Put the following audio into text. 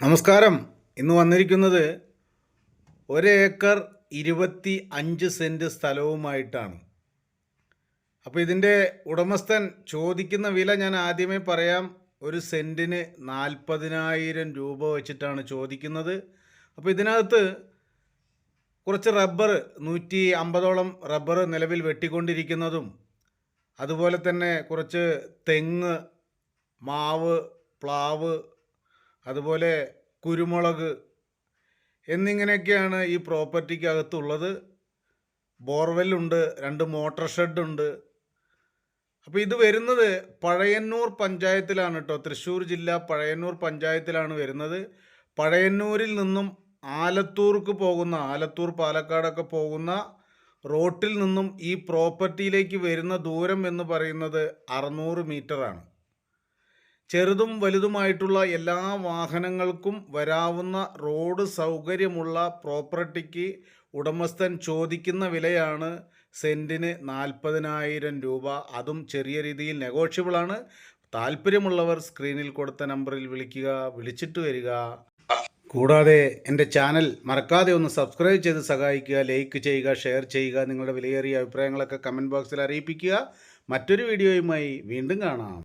നമസ്കാരം. ഇന്ന് വന്നിരിക്കുന്നത് ഒരേക്കർ ഇരുപത്തി അഞ്ച് സെന്റ് സ്ഥലവുമായിട്ടാണ്. അപ്പോൾ ഇതിന്റെ ഉടമസ്ഥൻ ചോദിക്കുന്ന വില ഞാൻ ആദ്യമേ പറയാം. ഒരു സെന്റിന് നാൽപ്പതിനായിരം രൂപ വെച്ചിട്ടാണ് ചോദിക്കുന്നത്. അപ്പോൾ ഇതിനകത്ത് കുറച്ച് റബ്ബർ നൂറ്റി അമ്പതോളം റബ്ബർ നിലവിൽ വെട്ടിക്കൊണ്ടിരിക്കുന്നതും അതുപോലെ തന്നെ കുറച്ച് തെങ്ങ് മാവ് പ്ലാവ് അതുപോലെ കുരുമുളക് എന്നിങ്ങനെയൊക്കെയാണ് ഈ പ്രോപ്പർട്ടിക്കകത്തുള്ളത്. ബോർവെല്ലുണ്ട് രണ്ട് മോട്ടോർ ഷെഡുണ്ട്. അപ്പോൾ ഇത് വരുന്നത് പഴയന്നൂർ പഞ്ചായത്തിലാണ് കേട്ടോ. തൃശ്ശൂർ ജില്ല പഴയന്നൂർ പഞ്ചായത്തിലാണ് വരുന്നത്. പഴയന്നൂരിൽ നിന്നും ആലത്തൂർക്ക് പോകുന്ന ആലത്തൂർ പാലക്കാടൊക്കെ പോകുന്ന റോട്ടിൽ നിന്നും ഈ പ്രോപ്പർട്ടിയിലേക്ക് വരുന്ന ദൂരം എന്ന് പറയുന്നത് അറുന്നൂറ് മീറ്ററാണ്. ചെറുതും വലുതുമായിട്ടുള്ള എല്ലാ വാഹനങ്ങൾക്കും വരാവുന്ന റോഡ് സൗകര്യമുള്ള പ്രോപ്പർട്ടിക്ക് ഉടമസ്ഥൻ ചോദിക്കുന്ന വിലയാണ് സെന്റിന് നാൽപ്പതിനായിരം രൂപ. അതും ചെറിയ രീതിയിൽ നെഗോഷ്യബിളാണ് താല്പര്യമുള്ളവർ സ്ക്രീനിൽ കൊടുത്ത നമ്പറിൽ വിളിക്കുക വിളിച്ചിട്ട് വരിക. കൂടാതെ എന്റെ ചാനൽ മറക്കാതെ ഒന്ന് സബ്സ്ക്രൈബ് ചെയ്ത് സഹായിക്കുക ലൈക്ക് ചെയ്യുക ഷെയർ ചെയ്യുക നിങ്ങളുടെ വിലയേറിയ അഭിപ്രായങ്ങളൊക്കെ കമന്റ് ബോക്സിൽ അറിയിപ്പിക്കുക. മറ്റൊരു വീഡിയോയുമായി വീണ്ടും കാണാം.